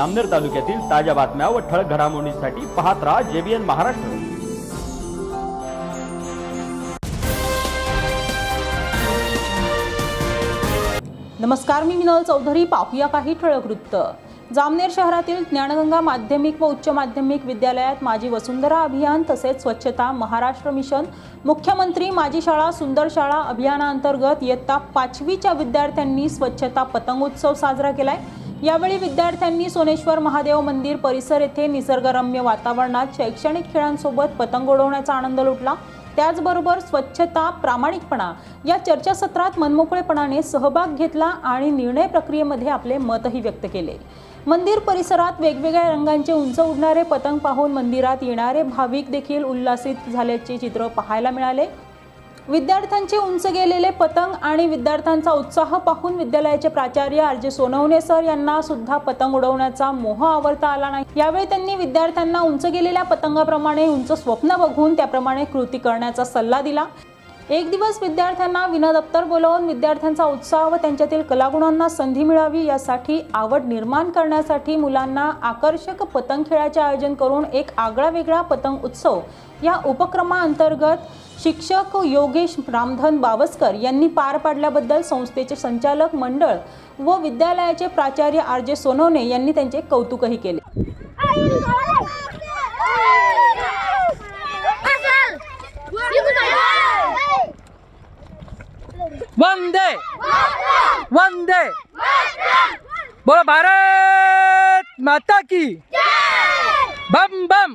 आमनेर तालुक्यातील ताज्या बातम्या व ठळक घडामोडींसाठी पाहत राहा जेबीएन महाराष्ट्र. नमस्कार मी मिनल चौधरी. पाहूया काही ठळक वृत्त. जामनेर शहरातील ज्ञानगंगा माध्यमिक व उच्च माध्यमिक विद्यालयात माझी वसुंधरा अभियान तसेच स्वच्छता महाराष्ट्र मिशन मुख्यमंत्री माझी शाळा सुंदर शाळा अभियानाअंतर्गत इयत्ता पाचवीच्या विद्यार्थ्यांनी स्वच्छता पतंग उत्सव साजरा केलाय. यावेळी विद्यार्थ्यांनी सोनेश्वर महादेव मंदिर परिसर येथे निसर्गरम्य वातावरणात शैक्षणिक खेळांसोबत पतंग उडवण्याचा आनंद लुटला. त्याचबरोबर स्वच्छता प्रामाणिकपणा या चर्चासत्रात मनमोकळेपणाने सहभाग घेतला आणि निर्णय प्रक्रियेमध्ये आपले मतही व्यक्त केले. मंदिर परिसरात वेगवेगळ्या रंगांचे उंच उडणारे पतंग पाहून मंदिरात येणारे भाविक देखील उल्हासित झाल्याचे चित्र पाहायला मिळाले. विद्यार्थ्यांचे उंच गेलेले पतंग आणि विद्यार्थ्यांचा उत्साह पाहून विद्यालयाचे प्राचार्य आर जे सोनवणे सर यांना सुद्धा पतंग उडवण्याचा मोह आवरता आला नाही. यावेळी त्यांनी विद्यार्थ्यांना उंच गेलेल्या पतंगाप्रमाणे उंच स्वप्न बघून त्याप्रमाणे कृती करण्याचा सल्ला दिला. एक दिवस विद्यार्थ्यांना विनादप्तर बोलावून विद्यार्थ्यांचा उत्साह व त्यांच्यातील कलागुणांना संधी मिळावी यासाठी आवड निर्माण करण्यासाठी मुलांना आकर्षक पतंग खेळाचे आयोजन करून एक आगळा वेगळा पतंग उत्सव या उपक्रमाअंतर्गत शिक्षक योगेश रामधन बावस्कर यांनी पार पाडल्याबद्दल संस्थेचे संचालक मंडळ व विद्यालयाचे प्राचार्य आर जे सोनवणे यांनी त्यांचे कौतुकही केले वंदे। वंदे। बोलो भारत माता की। बम बम।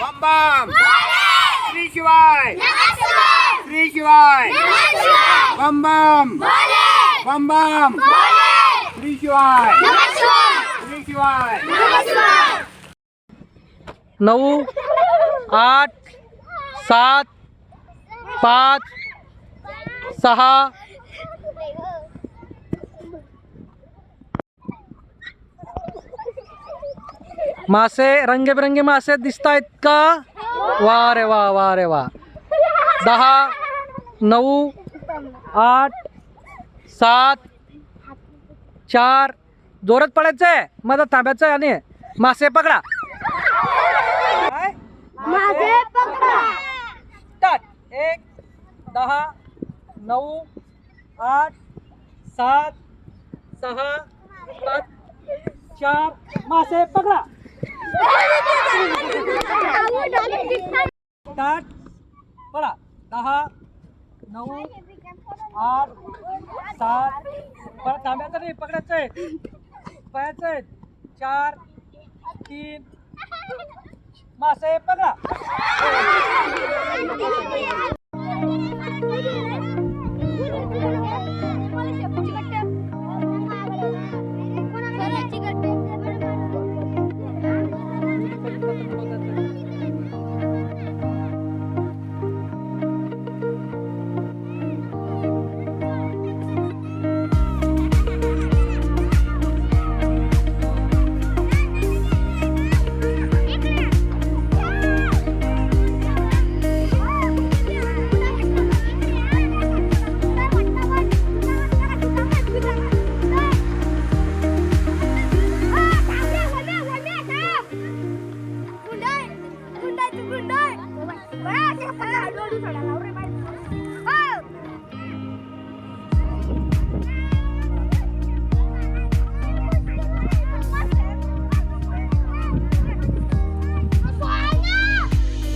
बम बम। श्री शिवाय। श्री शिवाय। बम बम। बम बम। श्री शिवाय। श्री शिवाय। नऊ आठ सात पाच सहा. मासे रंगीबेरंगी मासे दिसत आहेत का? वा रे वा वा रे वा. दहा नऊ आठ सात चार. जोरात पडायचं आहे मधात थांबायचं आहे आणि मासे पकडा. स्टार्ट. एक दहा नऊ आठ सात सहा पाच चार मासे पकडा. ताट पडा दहा नऊ आठ सात. परत थांबायचं नाही पकडायचं आहे. पळायचं आहे. चार तीन मासे पकडा.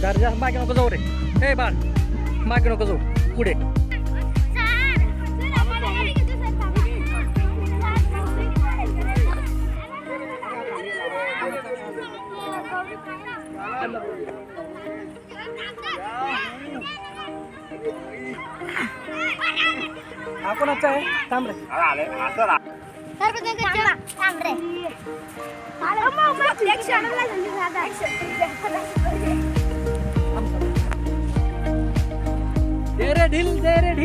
गरजा मागे नको जाऊ रे. हे बाळ मागे नको जाऊ पुढे हा कोणाचा आहे. थांब रे. दे रे ढील दे रे ढील दे रे ढील दे रे ढील दे रे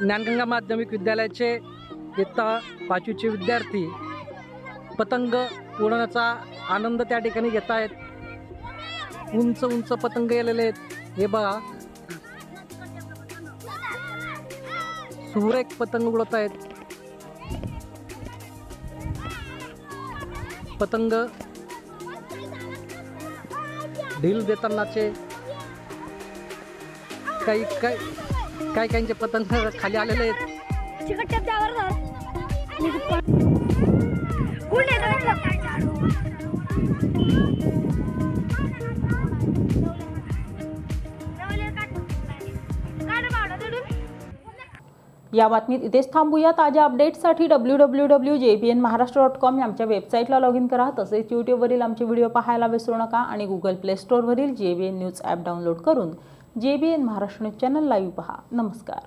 ज्ञानगंगा माध्यमिक विद्यालयाचे इयत्ता पाचवीचे विद्यार्थी पतंग उडवण्याचा आनंद त्या ठिकाणी घेत आहेत. उंच उंच पतंग गेलेले आहेत. हे बघा. सुरेख पतंग उडत आहेत. पतंग ढील देतानाचे काही काही काही काहींचे पतंग खाली आलेले आहेत? चिकट टप्प्यावर. या बातमीत इथेच थांबूया. ताज्या अपडेट्ससाठी W W W J B N Maharashtra dot com या आमच्या वेबसाईटला लॉग इन करा. तसेच यूट्यूबवरील आमचे व्हिडिओ पाहायला विसरू नका आणि Google play स्टोअरवरील J B N news app download करून J B N Maharashtra channel live पहा. नमस्कार.